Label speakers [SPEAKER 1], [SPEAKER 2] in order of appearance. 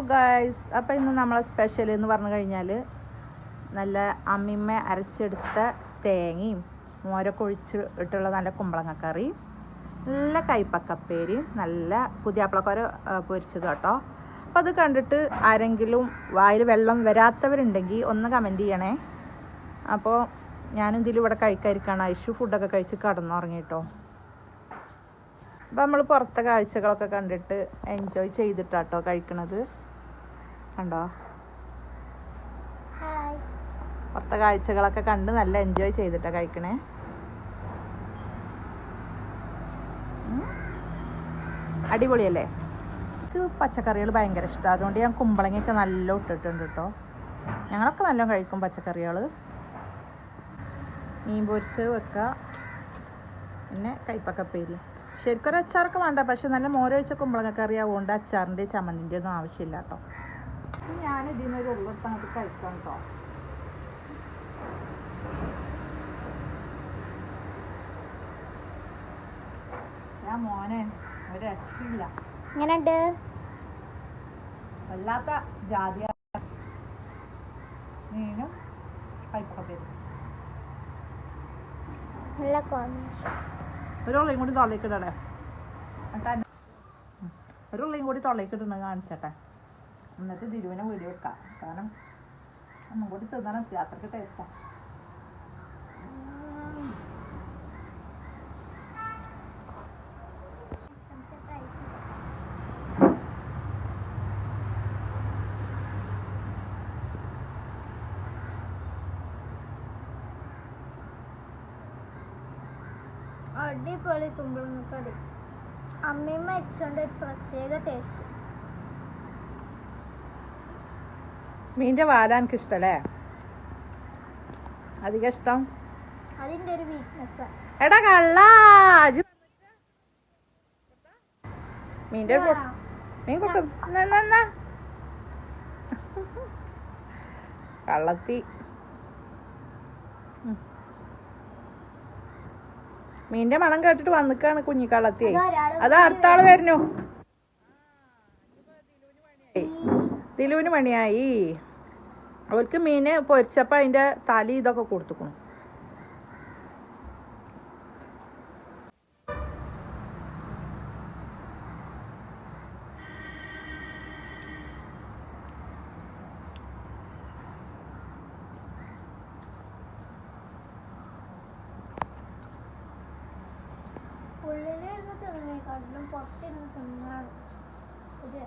[SPEAKER 1] Guys അപ്പോൾ ഇന്ന് നമ്മളെ സ്പെഷ്യൽ എന്ന് പറഞ്ഞു കഴിഞ്ഞാൽ നല്ല അമ്മിമ്മ അരച്ചെടുത്ത തേങ്ങയും മോരൊക്കെ ഒഴിച്ച് ഇട്ടുള്ള നല്ല കുമ്പളങ്ങക്കറി നല്ല കൈപ്പക്കപ്പേരി നല്ല പുതിയാപ്പിളക്കോര പൊരിച്ചത് കേട്ടോ അപ്പോൾ അത് കണ്ടിട്ട് ആരെങ്കിലും വായിൽ വെള്ളം വരാത്തവരുണ്ടെങ്കിൽ ഒന്ന് കമന്റ് ചെയ്യണേ. അപ്പോൾ ഞാനും ഇതിൽ ഇവിടെ ഐഷു ഫുഡൊക്കെ കഴിച്ച് കടന്നുറങ്ങി കേട്ടോ അപ്പം നമ്മൾ പുറത്തെ കാഴ്ചകളൊക്കെ കണ്ടിട്ട് എൻജോയ് ചെയ്തിട്ടാട്ടോ കഴിക്കണത്. കണ്ടോ? പുറത്തെ കാഴ്ചകളൊക്കെ കണ്ട് നല്ല എൻജോയ് ചെയ്തിട്ടാ കഴിക്കണേ. അടിപൊളിയല്ലേ? എനിക്ക് പച്ചക്കറികൾ ഭയങ്കര ഇഷ്ടമാണ് അതുകൊണ്ട് ഞാൻ കുമ്പളങ്ങയൊക്കെ നല്ല ഇട്ടിട്ടുണ്ട് കേട്ടോ ഞങ്ങളൊക്കെ നല്ലോണം കഴിക്കും പച്ചക്കറികൾ മീൻ പൊരിച്ച് വെക്കുക പിന്നെ കൈപ്പക്കപ്പേരി ശരിക്കും ഒരു അച്ചാറൊക്കെ വേണ്ട പക്ഷെ നല്ല മോരൊഴിച്ച കുമ്പളങ്ങക്കറി ആവുകൊണ്ട് അച്ചാറിന്റെ ചമ്മന്തിന്റെ ഒന്നും ആവശ്യമില്ല കേട്ടോ. ഞാൻ ഇതിനൊരു ഉള്ളെടുത്ത് അങ്ങോട്ട് കഴിക്കാം കേട്ടോ. ഞാൻ മോനെ ഒരു രക്ഷയില്ല.
[SPEAKER 2] എങ്ങനെയുണ്ട്?
[SPEAKER 1] വല്ലാത്ത ജാതിയ. മീനും കൈപ്പക്കപ്പേരി
[SPEAKER 2] നല്ല കോമ്പിനേഷൻ.
[SPEAKER 1] ഒരു ഉള്ളിയും കൂടി തൊള്ളേക്ക് ഇടണേ. എന്നിട്ട് അന്നെ- ഉം. ഒരു ഉള്ളിയും കൂടി തൊള്ളേക്ക് കാണിച്ചട്ടെ. എന്നിട്ട് തിരുവിനെ വീടി വെക്കാം കാരണം ഒന്നും കൂടി തിന്നണം അത്രയ്ക്ക് ടേസ്റ്റാ
[SPEAKER 2] അടിപൊളി കുമ്പളങ്ങക്കറി അമ്മയും മരിച്ചോണ്ട് ഒരു പ്രത്യേക ടേസ്റ്റ്
[SPEAKER 1] മീന്റെ വാല എനിക്ക് ഇഷ്ടല്ലേ അധികം ഇഷ്ടം?
[SPEAKER 2] അതിന്റെ ഒരു വീക്ക്നെസ്
[SPEAKER 1] എടാ കള്ള മീന്റെ മീൻ കൊട്ടും കള്ളത്തി. മീന്റെ മണം കേട്ടിട്ട് വന്നിക്കാണ് കുഞ്ഞിക്കള്ളത്തി
[SPEAKER 2] അതൊരാൾ
[SPEAKER 1] അത് അടുത്ത ആൾ വരുന്നു. തിലുവിന് മണിയായി. അവർക്ക് മീന് പൊരിച്ചപ്പോ അതിന്റെ തലി ഇതൊക്കെ കൊടുത്തുക്കണു.
[SPEAKER 2] こう手のひらで。